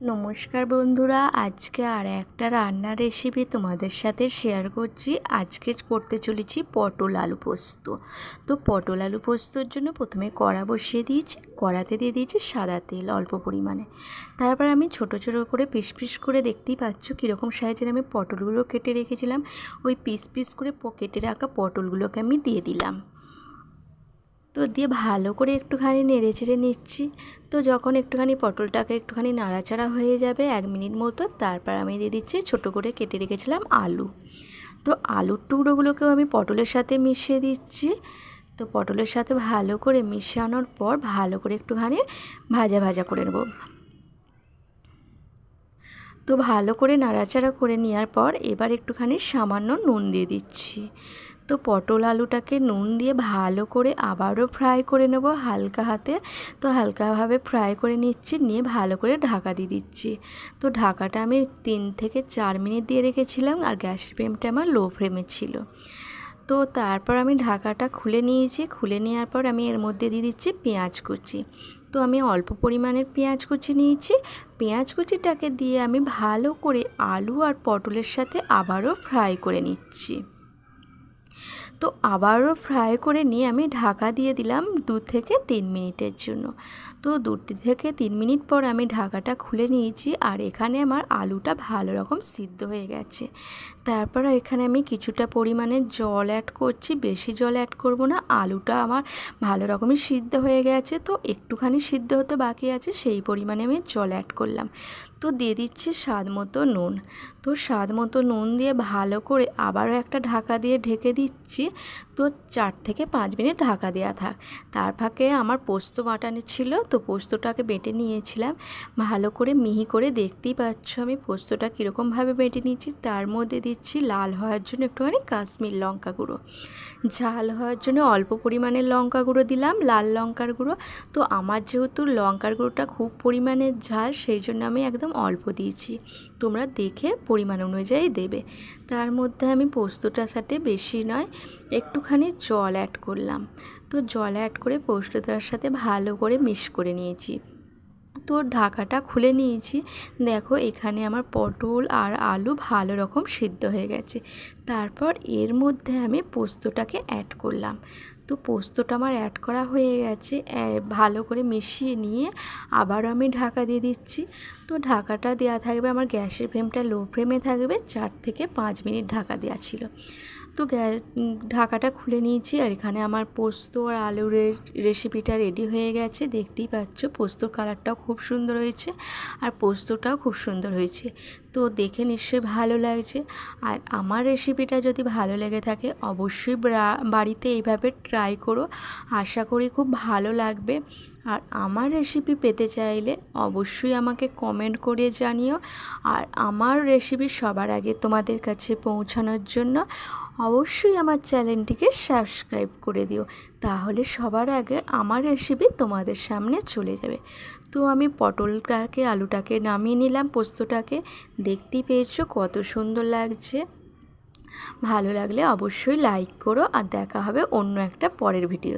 নমস্কার বন্ধুরা, আজকে আর একটা রান্নার রেসিপি তোমাদের সাথে শেয়ার করছি। আজকে করতে চলেছি পটল আলু পোস্ত। তো পটল আলু পোস্তর জন্য প্রথমে কড়া বসিয়ে দিয়েছি, কড়াতে দিয়ে দিয়েছি সাদা তেল অল্প পরিমাণে। তারপর আমি ছোট ছোট করে পিস পিস করে দেখতেই পাচ্ছ কীরকম সাইজের আমি পটলগুলো কেটে রেখেছিলাম। ওই পিস পিস করে কেটে রাখা পটলগুলোকে আমি দিয়ে দিলাম। তো দিয়ে ভালো করে একটুখানি নেড়ে চেড়ে নিচ্ছি। তো যখন একটুখানি পটলটাকে একটুখানি নাড়াচাড়া হয়ে যাবে এক মিনিট মতো, তারপর আমি দিয়ে দিচ্ছি ছোটো করে কেটে রেখেছিলাম আলু। তো আলুর টুকরোগুলোকেও আমি পটলের সাথে মিশিয়ে দিচ্ছি। তো পটলের সাথে ভালো করে মিশানোর পর ভালো করে একটুখানি ভাজা ভাজা করে নেব। তো ভালো করে নাড়াচাড়া করে নেওয়ার পর এবার একটুখানি সামান্য নুন দিয়ে দিচ্ছি। তো পটল আলুটাকে নুন দিয়ে ভালো করে আবারও ফ্রাই করে নেব হালকা হাতে। তো হালকাভাবে ফ্রাই করে নিচ্ছি, নিয়ে ভালো করে ঢাকা দিয়ে দিচ্ছি। তো ঢাকাটা আমি তিন থেকে চার মিনিট দিয়ে রেখেছিলাম আর গ্যাসের ফ্লেমটা আমার লো ফ্লেমে ছিল। তো তারপর আমি ঢাকাটা খুলে নিয়েছি, খুলে নেওয়ার পর আমি এর মধ্যে দিয়ে দিচ্ছি পেঁয়াজ কুচি। তো আমি অল্প পরিমাণের পেঁয়াজ কুচি নিয়েছি। পেঁয়াজ কুচিটাকে দিয়ে আমি ভালো করে আলু আর পটলের সাথে আবারও ফ্রাই করে নিচ্ছি। তো আবারও ফ্রাই করে নিয়ে আমি ঢাকা দিয়ে দিলাম দু থেকে তিন মিনিটের জন্য। তো দু থেকে তিন মিনিট পর আমি ঢাকাটা খুলে নিয়েছি আর এখানে আমার আলুটা ভালো রকম সিদ্ধ হয়ে গেছে। তারপর এখানে আমি কিছুটা পরিমাণে জল অ্যাড করছি। বেশি জল অ্যাড করব না। আলুটা আমার ভালো রকমই সিদ্ধ হয়ে গেছে। তো একটুখানি সিদ্ধ হতে বাকি আছে, সেই পরিমাণে আমি জল অ্যাড করলাম। তো দিয়ে দিচ্ছি স্বাদ মতো নুন। তো স্বাদ মতো নুন দিয়ে ভালো করে আবারও একটা ঢাকা দিয়ে ঢেকে দিচ্ছি। তো চার থেকে পাঁচ মিনিট ঢাকা দেওয়া থাক। তার ফাঁকে আমার পোস্ত বাটানো ছিল, তো পোস্তটাকে বেটে নিয়েছিলাম। ভালো করে মিহি করে দেখতেই পাচ্ছ আমি পোস্তটা কীরকমভাবে বেটে নিয়েছি। তার মধ্যে দিচ্ছি লাল হওয়ার জন্য একটুখানি কাশ্মীর লঙ্কা গুঁড়ো। ঝাল হওয়ার জন্য অল্প পরিমাণের লঙ্কা গুঁড়ো দিলাম, লাল লঙ্কার গুঁড়ো। তো আমার যেহেতু লঙ্কার গুঁড়োটা খুব পরিমাণে ঝাল, সেই জন্য আমি একদম অল্প দিয়েছি। তোমরা দেখে পরিমাণ অনুযায়ী দেবে। তার মধ্যে আমি পোস্তটার সাথে বেশি নয়, একটুখানি জল অ্যাড করলাম। তো জল অ্যাড করে পোস্তটার সাথে ভালো করে মিক্স করে নিয়েছি। তো ঢাকাটা খুলে নিয়েছি। দেখো, এখানে আমার পটল আর আলু ভালো রকম সিদ্ধ হয়ে গেছে। তারপর এর মধ্যে আমি পোস্তটাকে অ্যাড করলাম। তো পোস্তটা আমার অ্যাড করা হয়ে গেছে। ভালো করে মিশিয়ে নিয়ে আবারও আমি ঢাকা দিয়ে দিচ্ছি। তো ঢাকাটা দেওয়া থাকবে, আমার গ্যাসের ফ্লেমটা লো ফ্লেমে থাকবে, চার থেকে পাঁচ মিনিট ঢাকা দেওয়া ছিল। তো গ্যাস ঢাকাটা খুলে নিয়েছি আর এখানে আমার পোস্ত আর আলুর রেসিপিটা রেডি হয়ে গেছে। দেখতেই পাচ্ছ, পোস্তর কালারটাও খুব সুন্দর হয়েছে আর পোস্তটাও খুব সুন্দর হয়েছে। তো দেখে নিশ্চয়ই ভালো লাগছে। আর আমার রেসিপিটা যদি ভালো লেগে থাকে, অবশ্যই বাড়িতে এইভাবে ট্রাই করো। আশা করি খুব ভালো লাগবে। আর আমার রেসিপি পেতে চাইলে অবশ্যই আমাকে কমেন্ট করে জানিও। আর আমার রেসিপি সবার আগে তোমাদের কাছে পৌঁছানোর জন্য অবশ্যই আমার চ্যানেলটিকে সাবস্ক্রাইব করে দিও। তাহলে সবার আগে আমার রেসিপি তোমাদের সামনে চলে যাবে। তো আমি পটলটাকে, আলুটাকে নামিয়ে নিলাম, পোস্তটাকে। দেখতেই পেয়েছ কত সুন্দর লাগছে। ভালো লাগলে অবশ্যই লাইক করো, আর দেখা হবে অন্য একটা পরের ভিডিও